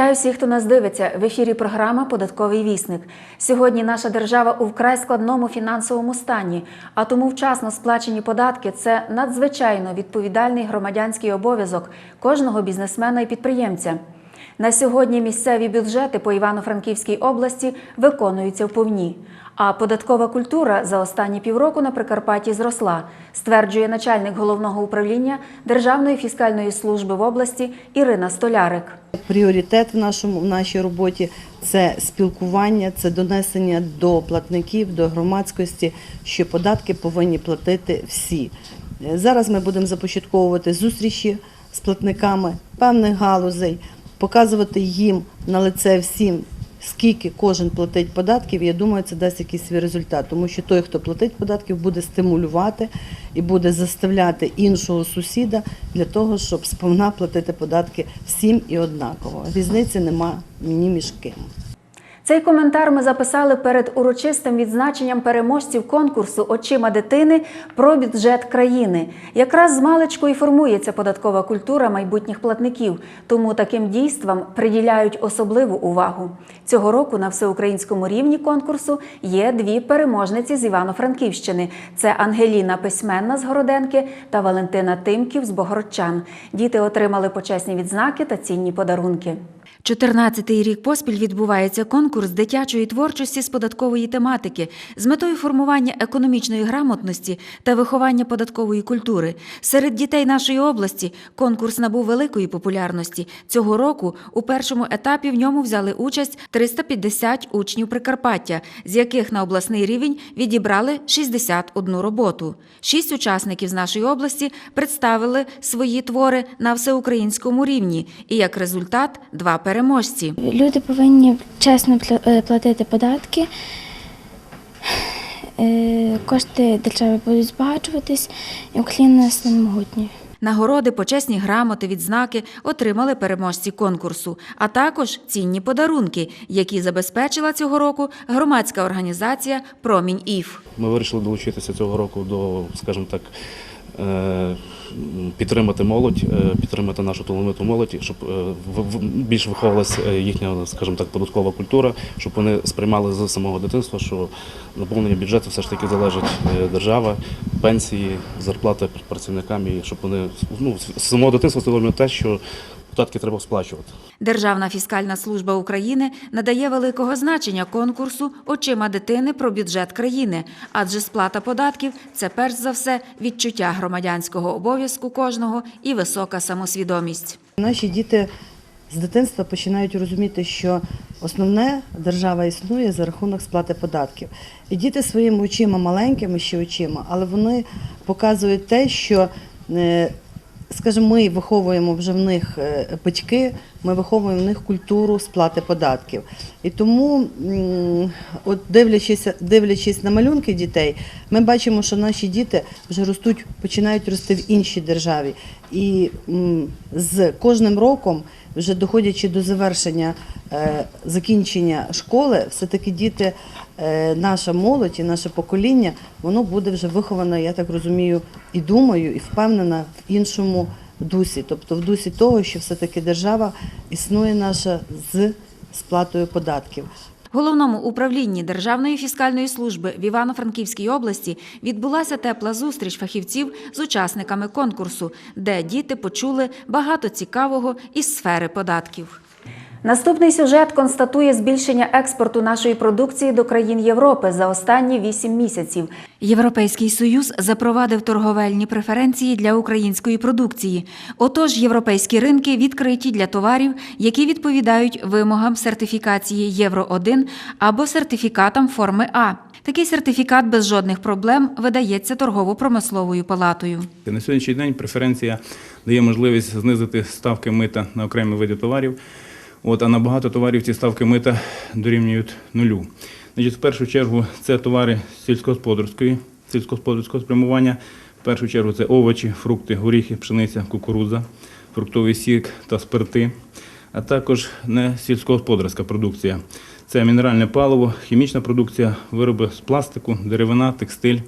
Вітаю всіх, хто нас дивиться. В ефірі програма Податковий вісник. Сьогодні наша держава у вкрай складному фінансовому стані, а тому вчасно сплачені податки це надзвичайно відповідальний громадянський обов'язок кожного бізнесмена і підприємця. На сьогодні місцеві бюджети по Івано-Франківській області виконуються вповні. А податкова культура за останні півроку на Прикарпатті зросла, стверджує начальник головного управління Державної фіскальної служби в області Ірина Столярик. Пріоритет в нашому в нашій роботі це спілкування, це донесення до платників, до громадськості, що податки повинні платити всі. Зараз ми будемо започатковувати зустрічі з платниками певних галузей, показувати їм на лице всім. Скільки кожен платить податків, я думаю, це дасть якийсь свій результат, тому що той, хто платить податків, буде стимулювати і буде заставляти іншого сусіда для того, щоб сповна платити податки всім і однаково. Різниці нема ні між ким. Цей коментар ми записали перед урочистим відзначенням переможців конкурсу Очима дитини про бюджет країни. Якраз з маличку і формується податкова культура майбутніх платників, тому таким дійствам приділяють особливу увагу. Цього року на всеукраїнському рівні конкурсу є дві переможниці з Івано-Франківщини: це Ангеліна Письменна з Городенки та Валентина Тимків з Богородчан. Діти отримали почесні відзнаки та цінні подарунки. 14-й рік поспіль відбувається конкурс дитячої творчості з податкової тематики з метою формування економічної грамотності та виховання податкової культури. Серед дітей нашої області конкурс набув великої популярності. Цього року у першому етапі в ньому взяли участь 350 учнів Прикарпаття, з яких на обласний рівень відібрали 61 роботу. Шість учасників з нашої області представили свої твори на всеукраїнському рівні, і як результат два переможці. Люди повинні чесно платити податки. Е, Кошти держави будуть збагачуватись, і Україна стане могутньою. Нагороди, почесні грамоти, відзнаки отримали переможці конкурсу, а також цінні подарунки, які забезпечила цього року громадська організація Промінь Ів. Ми вирішили долучитися цього року до, скажімо так, е, підтримати молодь, е, підтримати нашу талановиту молодь, щоб е, більш виховувалася е, їхня, скажімо так, податкова культура, щоб вони сприймали з самого дитинства, що наповнення бюджету все ж таки залежить е, держава, пенсії, зарплати працівникам, і щоб вони ну, з самого дитинства те, що податки треба сплачувати. Державна фіскальна служба України надає великого значення конкурсу Очима дитини про бюджет країни, адже сплата податків це перш за все відчуття громадянського обов'язку кожного і висока самосвідомість. Наші діти з дитинства починають розуміти, що основне держава існує за рахунок сплати податків. І діти своїми очима, маленькими ще очима, але вони показують те, що, е, скажімо, ми виховуємо вже в них е, батьки, ми виховуємо в них культуру сплати податків. І тому, от дивлячись, дивлячись на малюнки дітей, ми бачимо, що наші діти вже ростуть, починають рости в іншій державі. І з кожним роком, вже доходячи до завершення е, закінчення школи, все-таки діти, е, наша молодь і наше покоління, воно буде вже виховано, я так розумію, і думаю, і впевнена в іншому дусі. Тобто в дусі того, що все-таки держава існує наша з сплатою податків. Головному управлінні Державної фіскальної служби в Івано-Франківській області відбулася тепла зустріч фахівців з учасниками конкурсу, де діти почули багато цікавого із сфери податків. Наступний сюжет констатує збільшення експорту нашої продукції до країн Європи за останні 8 місяців. Європейський союз запровадив торговельні преференції для української продукції. Отож, європейські ринки відкриті для товарів, які відповідають вимогам сертифікації Євро 1 або сертифікатам форми А. Такий сертифікат без жодних проблем видається торгово-промисловою палатою. На сьогоднішній день преференція дає можливість знизити ставки мита на окремі види товарів. От, а на багато товарів ці ставки мита дорівнюють нулю. Значить, в першу чергу це товари сільськогосподарської, сільськогосподарського спрямування. В першу чергу це овочі, фрукти, горіхи, пшениця, кукурудза, фруктовий сік та спирти, а також не сільськогосподарська продукція. Це мінеральне паливо, хімічна продукція, вироби з пластику, деревина, текстиль,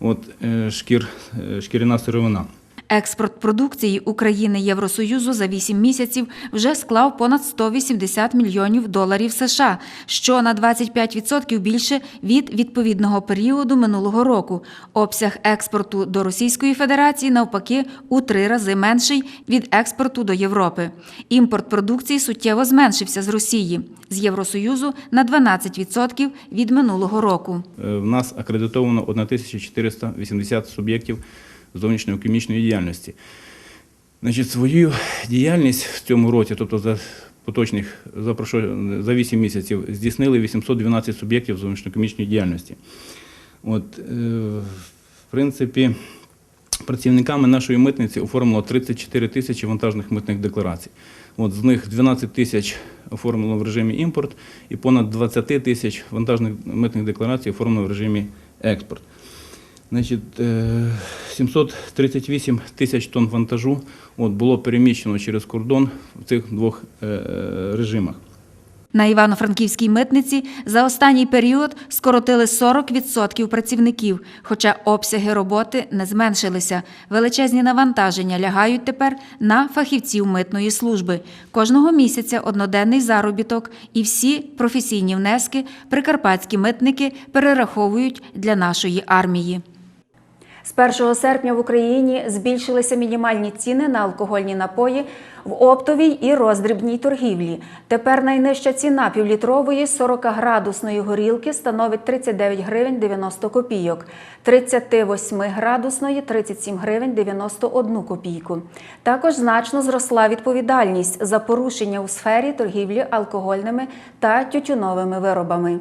от, е, шкір, е, шкіряна сировина. Експорт продукції України Євросоюзу за 8 місяців вже склав понад 180 мільйонів доларів США, що на 25% більше від відповідного періоду минулого року. Обсяг експорту до Російської Федерації навпаки у три рази менший від експорту до Європи. Імпорт продукції суттєво зменшився з Росії з Євросоюзу на 12% від минулого року. Е, В нас акредитовано 1480 суб'єктів зовнішньоекономічної діяльності. Значить, свою діяльність в цьому році, тобто за поточних за, прошло- за 8 місяців, здійснили 812 суб'єктів зовнішньоекономічної діяльності. От, е, в принципі, працівниками нашої митниці оформило 34 тисячі вантажних митних декларацій. От, з них 12 тисяч оформлено в режимі імпорт і понад 20 тисяч вантажних митних декларацій оформлено в режимі експорт. Значить, е, 738 тисяч тонн вантажу от, було переміщено через кордон в цих двох е, режимах. На Івано-Франківській митниці за останній період скоротили 40% працівників, хоча обсяги роботи не зменшилися. Величезні навантаження лягають тепер на фахівців митної служби. Кожного місяця одноденний заробіток і всі професійні внески прикарпатські митники перераховують для нашої армії. З 1 серпня в Україні збільшилися мінімальні ціни на алкогольні напої в оптовій і роздрібній торгівлі. Тепер найнижча ціна півлітрової 40-градусної горілки становить 39 гривень 90 копійок, 38-градусної 37 гривень 91 копійку. Також значно зросла відповідальність за порушення у сфері торгівлі алкогольними та тютюновими виробами.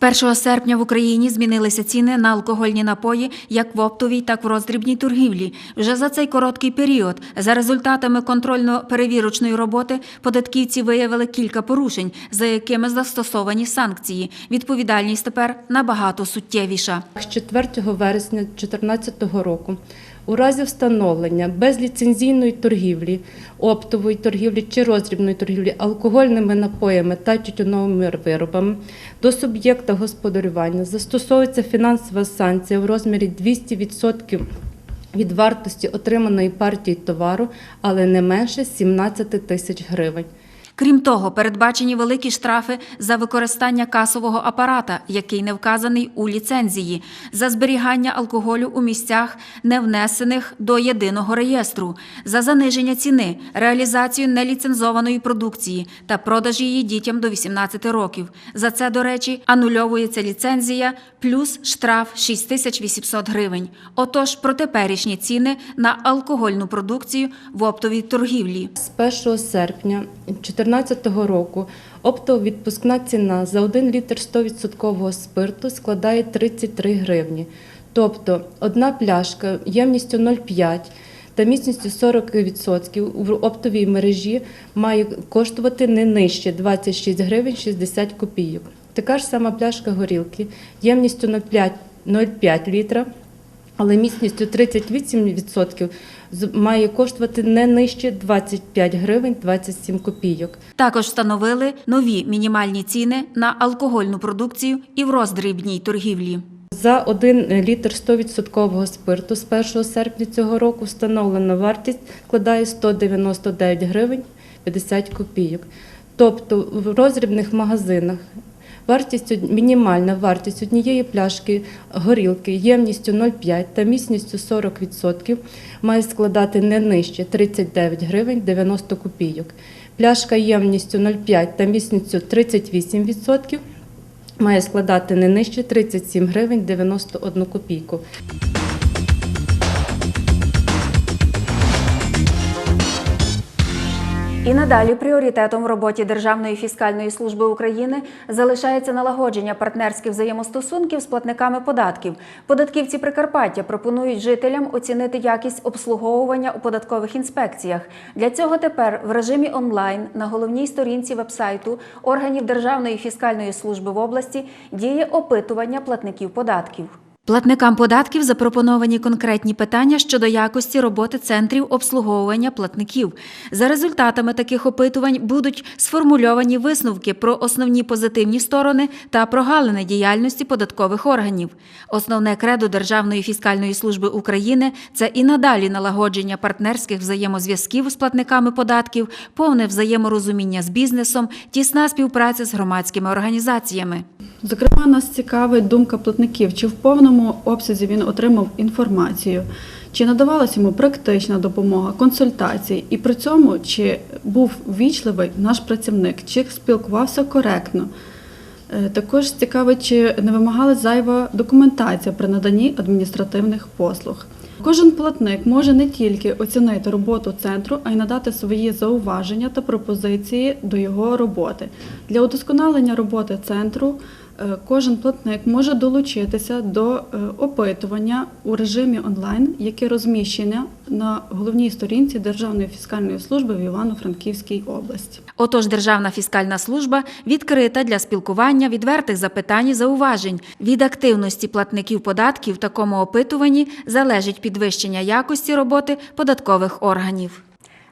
З 1 серпня в Україні змінилися ціни на алкогольні напої як в оптовій, так і в роздрібній торгівлі. Вже за цей короткий період, за результатами контрольно-перевірочної роботи, податківці виявили кілька порушень, за якими застосовані санкції. Відповідальність тепер набагато суттєвіша. З 4 вересня 2014 року у разі встановлення безліцензійної торгівлі, оптової торгівлі чи роздрібної торгівлі алкогольними напоями та тютюновими виробами до суб'єкта господарювання застосовується фінансова санкція в розмірі 200% від вартості отриманої партії товару, але не менше 17 тисяч гривень. Крім того, передбачені великі штрафи за використання касового апарата, який не вказаний у ліцензії, за зберігання алкоголю у місцях, не внесених до єдиного реєстру, за заниження ціни, реалізацію неліцензованої продукції та продаж її дітям до 18 років. За це, до речі, анульовується ліцензія плюс штраф 6800 гривень. Отож, про теперішні ціни на алкогольну продукцію в оптовій торгівлі. З 1 серпня 2014 року оптова відпускна ціна за 1 літр 100% спирту складає 33 гривні. Тобто одна пляшка ємністю 0,5 та міцністю 40% у оптовій мережі має коштувати не нижче 26 гривень 60 копійок. Така ж сама пляшка горілки ємністю 0,5 0,5 літра але міцністю 38% з- має коштувати не нижче 25 гривень 27 копійок. Також встановили нові мінімальні ціни на алкогольну продукцію і в роздрібній торгівлі. За 1 літр 100% спирту з 1 серпня цього року встановлена вартість складає 199 гривень 50 копійок. Тобто в роздрібних магазинах вартість, мінімальна вартість однієї пляшки горілки ємністю 0,5 та міцністю 40% має складати не нижче 39 гривень 90 копійок. Пляшка ємністю 0,5 та міцністю 38% має складати не нижче 37 гривень 91 копійку. І надалі пріоритетом в роботі Державної фіскальної служби України залишається налагодження партнерських взаємостосунків з платниками податків. Податківці Прикарпаття пропонують жителям оцінити якість обслуговування у податкових інспекціях. Для цього тепер в режимі онлайн на головній сторінці вебсайту органів Державної фіскальної служби в області діє опитування платників податків. Платникам податків запропоновані конкретні питання щодо якості роботи центрів обслуговування платників. За результатами таких опитувань будуть сформульовані висновки про основні позитивні сторони та прогалини діяльності податкових органів. Основне кредо Державної фіскальної служби України це і надалі налагодження партнерських взаємозв'язків з платниками податків, повне взаєморозуміння з бізнесом, тісна співпраця з громадськими організаціями. Зокрема, нас цікавить думка платників, чи в повному обсязі він отримав інформацію, чи надавалася йому практична допомога, консультації, і при цьому чи був ввічливий наш працівник, чи спілкувався коректно. Е, Також цікавить, чи не вимагала зайва документація при наданні адміністративних послуг. Кожен платник може не тільки оцінити роботу центру, а й надати свої зауваження та пропозиції до його роботи. Для удосконалення роботи центру кожен платник може долучитися до е, опитування у режимі онлайн, яке розміщене на головній сторінці Державної фіскальної служби в Івано-Франківській області. Отож, Державна фіскальна служба відкрита для спілкування, відвертих запитань і зауважень. Від активності платників податків в такому опитуванні залежить підвищення якості роботи податкових органів.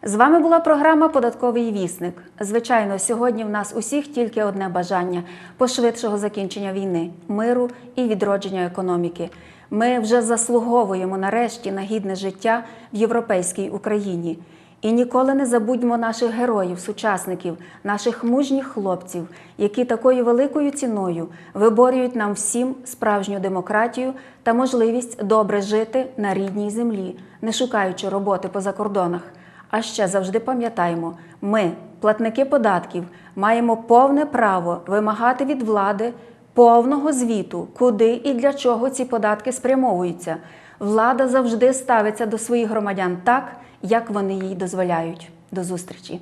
З вами була програма Податковий вісник. Звичайно, сьогодні в нас усіх тільки одне бажання пошвидшого закінчення війни, миру і відродження економіки. Ми вже заслуговуємо нарешті на гідне життя в європейській Україні. І ніколи не забудьмо наших героїв, сучасників, наших мужніх хлопців, які такою великою ціною виборюють нам всім справжню демократію та можливість добре жити на рідній землі, не шукаючи роботи по закордонах. А ще завжди пам'ятаємо, ми, платники податків, маємо повне право вимагати від влади повного звіту, куди і для чого ці податки спрямовуються. Влада завжди ставиться до своїх громадян так, як вони їй дозволяють. До зустрічі!